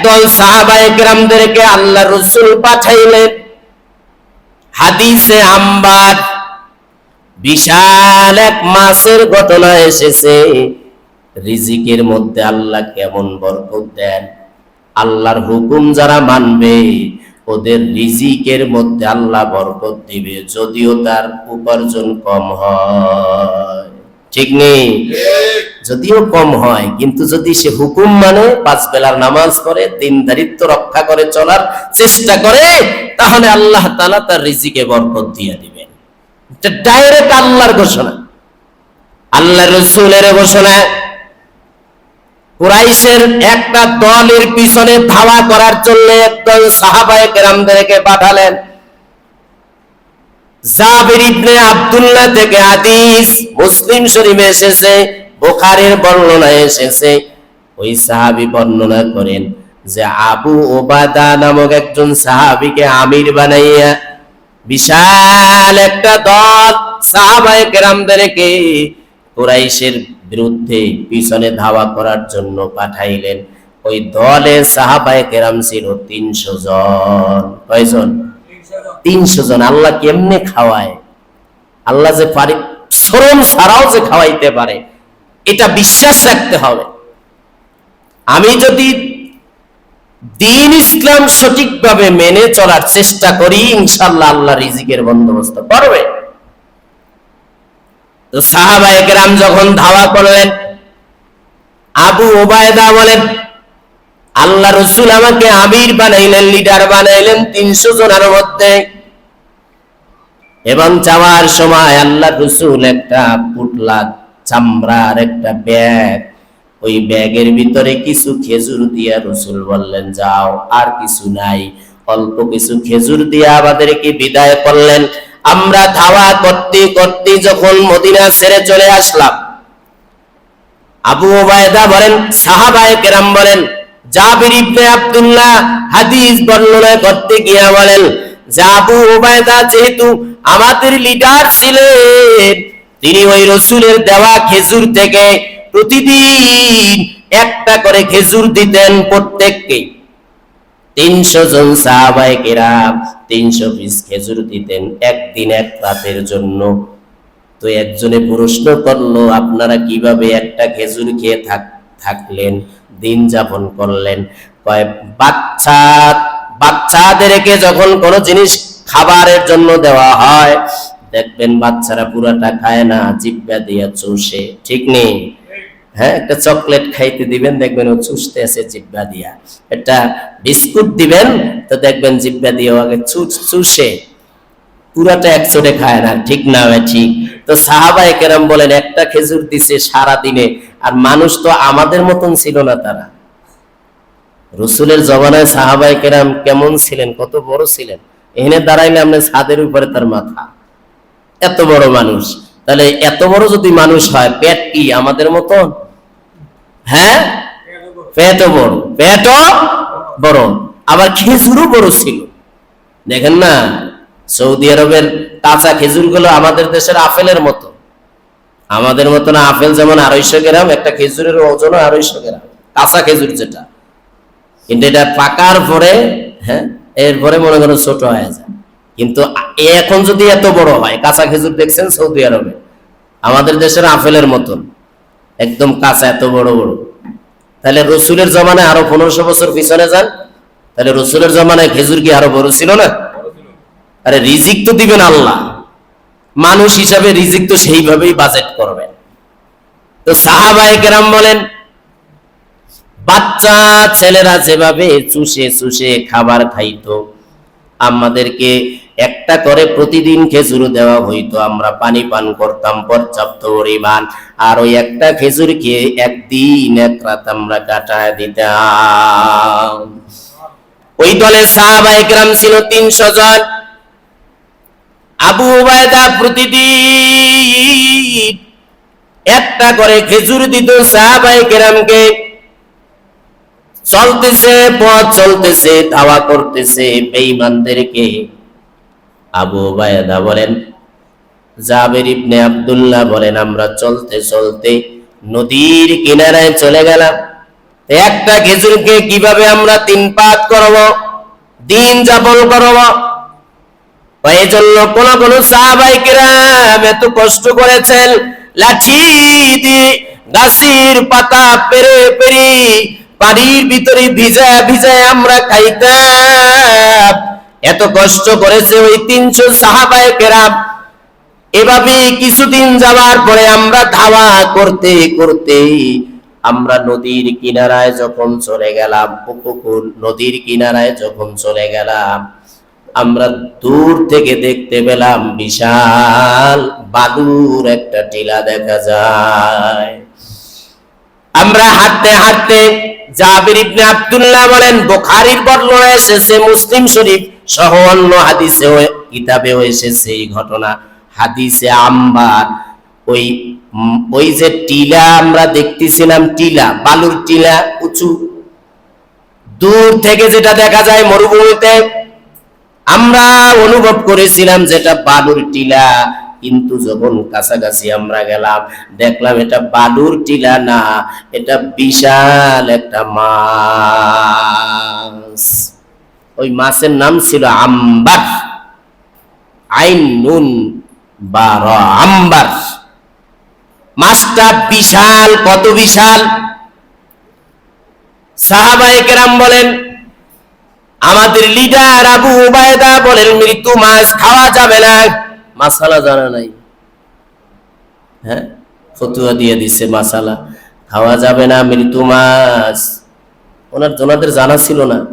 একদল সাহাবায়ে কেরামদেরকে আল্লাহ রসুল পাঠাইলেন। হাদিসে আম্বার বিশাল এক মাসের ঘটনা এসেছে। রিজিকের মধ্যে আল্লাহ কেমন বরকত দেন। আল্লাহর হুকুম যারা মানবে, ওদের রিজিকের মধ্যে আল্লাহ বরকত দিবে, যদিও তার উপার্জন কম হয়। ঠিক নেই? যদিও কম হয় কিন্তু যদি সে হুকুম মানে পাঁচ বেলার নামাজ করে দিনদারিত্ব রক্ষা করে চলার চেষ্টা করে তাহলে আল্লাহ তালা তার রিজিকে বরকত দিয়ে দিবেন। এটা ডাইরেক্ট আল্লাহর ঘোষণা। আল্লাহ রসুলের ঘোষণা। কুরাইশের একটা দলের পিছনে ধাওয়া করার জন্য একদল সাহাবায়ে কেরামদেরকে পাঠালেন। জাবির ইবনে আব্দুল্লাহ থেকে হাদিস মুসলিম শরীফে এসেছে, বুখারীর বর্ণনায় এসেছে। ওই সাহাবী বর্ণনা করেন যে আবু ওবাদা নামক একজন সাহাবীকে আমির বানাইয়া বিশাল একটা দল সাহাবায়ে কেরামদেরকে কুরাইশের বিরুদ্ধে পিছনে ধাওয়া করার জন্য পাঠাইলেন। ওই দলে সাহাবায়ে কেরাম ছিল তিনশো জন। কয়জন? তিনশো জন আল্লাহ কেমনে খাওয়ায়? আল্লাহ যে পারে শ্রম ছাড়াও যে খাওয়াইতে পারে, এটা বিশ্বাস রাখতে হবে। আমি যদি দিন ইসলাম সঠিকভাবে মেনে চলার চেষ্টা করি ইনশাল্লাহ আল্লাহ রিজিকের বন্দোবস্ত করবে। তো সাহাবায়ে কেরাম যখন ধাওয়া করলেন, আবু ওবায়দা বলেন আল্লাহ রসুল আমাকে আমির বানাইলেন, লিডার বানাইলেন তিনশো জনের মধ্যে। এবং যাওয়ার সময় আল্লাহ রসুল একটা পুটলা, চামড়ার একটা ব্যাগ, ওই ব্যাগের ভিতরে কিছু খেজুর দিয়া রসুল বললেন, যাও, আর কিছু নাই। অল্প কিছু খেজুর দিয়ে আমাদেরকে বিদায় করলেন। আমরা ধাওয়া করতে করতে যখন মদিনা ছেড়ে চলে আসলাম, আবু ওবায়দা বলেন, সাহাবায়ে কেরাম বলেন জাবির ইবনে আব্দুল্লাহ হাদিস বর্ণনা করতে গিয়া বলেন আবু ওবায়দা যেহেতু আমাদের লিডার ছিলেন, তিনি ওই রসুলের দেওয়া খেজুর থেকে প্রতিদিন একটা করে খেজুর দিতেন প্রত্যেককে। তিনশো জন সাহাবায়ে কেরাম তিনশো পিস খেজুর দিতেন একদিন এক রাতের জন্য। তো একজনে প্রশ্ন করল, আপনারা কীভাবে একটা খেজুর খেয়ে থাক- থাকলেন? দিন যাপন করলেন। বাচ্চা, বাচ্চাদেরকে যখন কোনো জিনিস খাবারের জন্য দেওয়া হয়, দেখবেন বাচ্চারা পুরাটা খায় না, জিব্বা দিয়া চুষে। ঠিক নেই হ্যাঁ একটা চকলেট খাইতে দিবেন, দেখবেন ও চুষতে আছে জিব্বা দিয়া। একটা বিস্কুট দিবেন, তো দেখবেন জিব্বা দিয়ে আগে চুষ, চুষে। পুরাটা একচোটে খায় না, ঠিক না ঠিক তো সাহাবায়ে কেরাম বলেন, একটা খেজুর দিছে সারা দিনে আর মানুষ তো আমাদের মতন ছিল না তারা। রসুলের জবানায় সাহাবায়ে কেরাম কেমন ছিলেন, কত বড় ছিলেন? এখানে দাঁড়াইলে আপনার ছাদের উপরে তার মাথা। এত বড় মানুষ। তাহলে এত বড় যদি মানুষ হয়, পেট কি আমাদের মতন? হ্যাঁ? পেটও বড়। পেটও বড়। আবার খেজুরও বড় ছিল। দেখেন না সৌদি আরবের কাঁচা খেজুরগুলো আমাদের দেশের আপেলের মতো। আমাদের মতো না, আপেল যেমন আড়াইশো গ্রাম, একটা খেজুরের ওজন আড়াইশো গ্রাম। কাঁচা খেজুর যেটা। কিন্তু এটা পাকার পরে হ্যাঁ এরপরে মনে করো ছোট হয়ে যায়। কিন্তু এখন যদি এত বড় হয়, কাঁচা খেজুর দেখছেন সৌদি আরবে? আমাদের দেশের আপেলের মতন। একদম কাঁচা, এত বড় বড়। তাহলে রসুলের জমানায় আরও পনেরোশো বছর পিছনে যান। তাহলে রসুলের জমানায় খেজুর কি আরও বড় ছিল না? আরে রিজিক তো দিবেন আল্লাহ। মানুষ হিসাবে রিজিক তো সেইভাবেই বাজেট করবেন তো সাহাবায়ে কেরাম বলেন, বাচ্চা ছেলেরা যেভাবে চুষে চুষে খাবার খাইতো, আমাদেরকে একটা করে প্রতিদিন খেজুর দেওয়া হইতো, আমরা পানি পান করতাম, পর্যাপ্ত পরিমাণ, আর ওই একটা খেজুর খেয়ে একদিন এক রাত আমরা কাটায় দিতাম। ওই দলের সাহাবায়ে কেরাম ছিল তিনশো জন। আবু উবায়দা প্রতিদিন একটা করে খেজুর দিত সাহাবায়ে কেরামকে। চলতেছে, পথ চলতেছে ধাওয়া করতেছে বেঈমানদেরকে। আবু উবায়দা বলেন, জাবের ইবনে আব্দুল্লাহ বলেন, আমরা চলতে চলতে নদীর কিনারায় চলে গেলাম। একটা খেজুরকে কীভাবে আমরা তিন পাত করব, দিন যাপন করব এই জন্য কোন কোন সাহাবাইকেরাম এত কষ্ট করেছেন, লাঠি দিয়ে গাছের পাতা পেরে পেরে পানির ভিতরে ভিজা ভিজায় আমরা খাইতাম। এত কষ্ট করেছে ওই তিনশো সাহাবাইকেরাম এভাবে কিছুদিন যাওয়ার পরে আমরা ধাওয়া করতে করতে আমরা নদীর কিনারায় যখন চলে গেলাম উপকূল নদীর কিনারায় যখন চলে গেলাম আমরা দূর থেকে দেখতে পেলাম বিশাল বালুর একটা টিলা দেখা যায়। আমরা হাঁটতে হাঁটতে জাবির ইবনে আব্দুল্লাহ বলেন, বুখারীর বর্ণনা এসেছে, মুসলিম শরীফ সহ অন্য হাদিসে কিতাবেও এসেছে এই ঘটনা। হাদিসে আম্বার, ওই ওই যে টিলা আমরা দেখতেছিলাম, টিলা, বালুর টিলা উঁচু। দূর থেকে যেটা দেখা যায়, মরুভূমিতে আমরা অনুভব করেছিলাম যেটা বালুর টিলা, কিন্তু যখন কাছাকাছি আমরা গেলাম, দেখলাম এটা বালুর টিলা না, এটা বিশাল একটা মাছ। ওই মাছের নাম ছিল আম্বার। আইন নুন বার আম্বার। মাছটা বিশাল, কত বিশাল? সাহাবায়ে কেরাম বলেন আমাদের লিডার আবু উবায়দা বলেন, মৃত্যু মাছ খাওয়া যাবে না। মাসালা জানা নাই। হ্যাঁ? ফতুয়া দিয়ে দিছে মাসালা। খাওয়া যাবে না মৃত্যু মাছ। ওনার ওনাদের জানা ছিল না।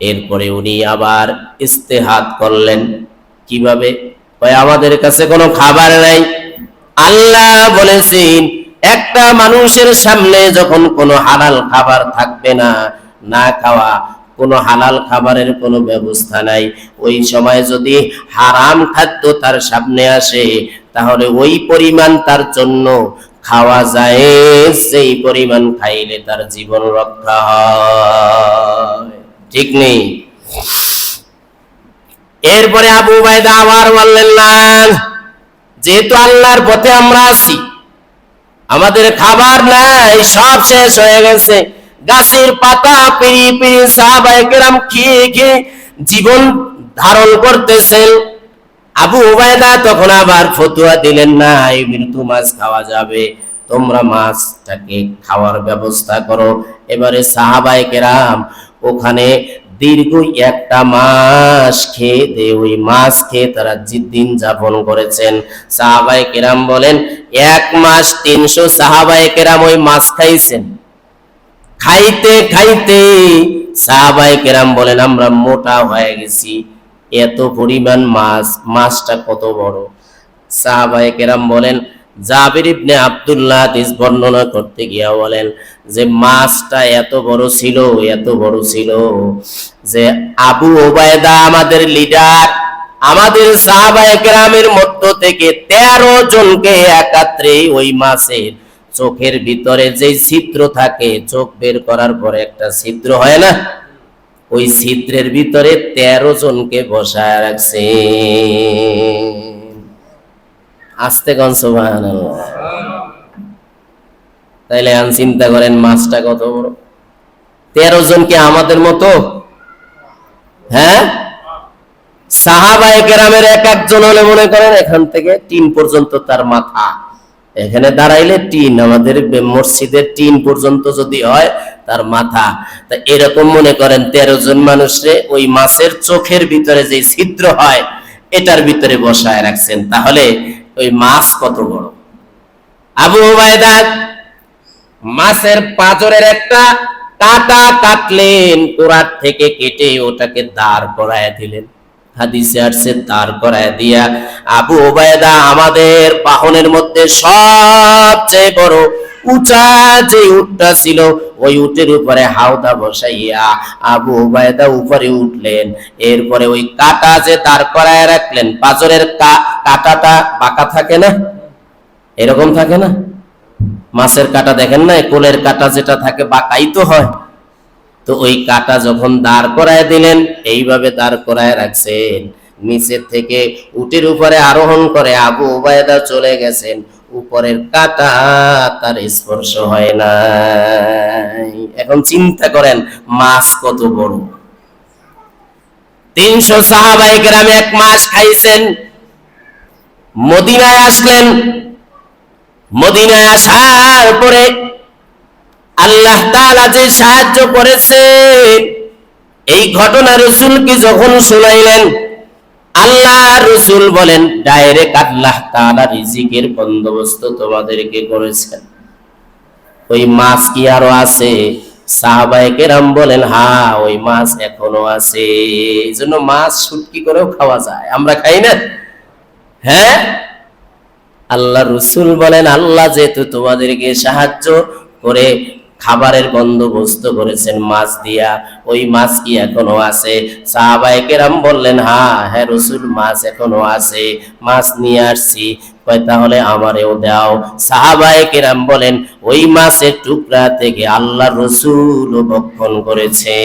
এরপরে উনি আবার ইস্তেহাত করলেন। কীভাবে? আমাদের কাছে কোনো খাবার নাই। আল্লাহ বলেছেন, একটা মানুষের সামনে যখন কোনো হালাল খাবার থাকবে না না খাওয়া, কোনো হালাল খাবারের কোনো ব্যবস্থা নাই। ওই সময় যদি হারাম খাদ্য তার সামনে আসে, তাহলে ওই পরিমাণ তার জন্য খাওয়া যায় সেই পরিমাণ খাইলে তার জীবন রক্ষা হয়। ঠিক নেই? এরপরে আবু বাইদা আবার বললেন, না, যেহেতু আল্লাহর পথে আমরা আছি, আমাদের খাবার নাই, সব শেষ হয়ে গেছে। গাছের পাতা পিড়ি সাহাবায়ে কেরাম খেয়ে খেয়ে জীবন ধারণ করতেছেন। আবু উবায়দা তখন আবার ফতুয়া দিলেন, না মৃত্যু মাছ খাওয়া যাবে। তোমরা মাছটাকে খাওয়ার ব্যবস্থা করো। এবারে সাহাবায়ে কেরাম ওখানে দীর্ঘ একটা মাস খেয়ে ওই মাছ খেয়ে তারা দিন যাপন করেছেন। সাহাবায়ে কেরাম বলেন, এক মাস তিনশো সাহাবায়ে কেরাম ওই মাছ খাইছেন। খাইতে খাইতে সাহাবাই কেরাম বলেন, আমরা মোটা হয়ে গেছি। এত পরিমাণ মাছ, মাছটা কত বড়? সাহাবাই কেরাম বলেন, জাবির ইবনে আব্দুল্লাহ হাদিস বর্ণনা করতে গিয়া বলেন যে, মাছটা এত বড় ছিল, এত বড় ছিল যে, আবু ওবায়দা আমাদের লিডার, আমাদের সাহাবায়ে কেরামের মধ্য থেকে তেরো জনকে একাত্রে ওই মাছের চোখের ভিতরে যে ছিদ্র থাকে, চোখ বের করার পরে একটা ছিদ্র হয় না? ওই ছিদ্রের ভিতরে তেরো জনকে বসায় রাখছে। আস্তে কন তাইলে আন চিন্তা করেন মাছটা কত বড়? তেরো জন কি আমাদের মতো? হ্যাঁ? সাহাবায়ে কেরামের এক একজন হলে মনে করেন এখান থেকে টিন পর্যন্ত তার মাথা। এখানে দাঁড়াইলে টিন, আমাদের মসজিদের টিন পর্যন্ত যদি হয়, তার মাথা। তা এরকম মনে করেন তেরো জন মানুষরে ওই মাছের চোখের ভিতরে যে ছিদ্র হয়, এটার ভিতরে বসায় রাখছেন। তাহলে ওই মাছ কত বড়? আবু ওবায়দা মাছের পাঁজরের একটা কাটা কাটলেন কোরাত থেকে কেটে ওটাকে দাঁড় করায় দিলেন। ওবায়দা আমাদের মধ্যে সবচেয়ে বড় যে ছিল, ওই উপরে হাওদা বসাইয়া আবু ওবায়দা উপরে উঠলেন। এরপরে ওই কাটা যে দাঁড় করায় রাখলেন, পাঁজরের কা- কাটাটা বাঁকা থাকে না? এরকম থাকে না? মাছের কাটা দেখেন না কোলের কাটা যেটা থাকে, বাঁকাই তো হয়। তো ওই কাটা যখন দাঁড় করায় দিলেন, এইভাবে দাঁড় করায় রাখছেন। নিচের থেকে উটের উপরে আরোহণ করে আবু ওবায়দা চলে গেছেন। উপরের কাটা তার স্পর্শ হয় নাই। এখন চিন্তা করেন, মাছ কত বড়। তিনশো সাহাবাই গ্রামে এক মাস খাইছেন, মদিনায় আসলেন। মদিনায় আসার পরে আল্লাহ তাআলা যে সাহায্য করেছে, এই ঘটনা রসুলকে যখন শুনাইলেন, আল্লাহ রসুল বলেন, ডাইরেক্ট আল্লাহ তাআলা রিজিকের বন্দোবস্ত তোমাদেরকে করেছেন। ওই মাছ কি আরও আছে? সাহাবায়ে বলেন হা ওই মাছ এখনও আছে। এই জন্য মাছ শুটকি করেও খাওয়া যায়। আমরা খাই না? হ্যাঁ? আল্লাহ রসুল বলেন, আল্লাহ যেহেতু তোমাদেরকে সাহায্য করে খাবারের বন্দোবস্ত করেছেন মাছ দিয়া। ওই মাছ কি এখনও আছে? সাহাবায়ে কেরাম বললেন হ্যাঁ হ্যাঁ রসুল, মাছ এখনও আছে। মাছ নিয়ে আসছি। তাহলে আমারেও দাও। সাহাবায়ে কেরাম বলেন, ওই মাছের টুকরা থেকে আল্লাহ রসুল ভক্ষণ করেছে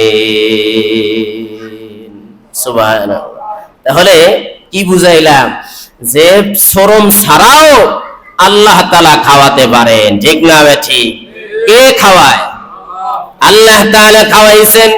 তাহলে কি বুঝাইলাম? যে শ্রম ছাড়াও আল্লাহ তালা খাওয়াতে পারেন। ঠিক না ঠিক কে খাওয়ায়। আল্লাহ তাআলা খাওয়াইছেন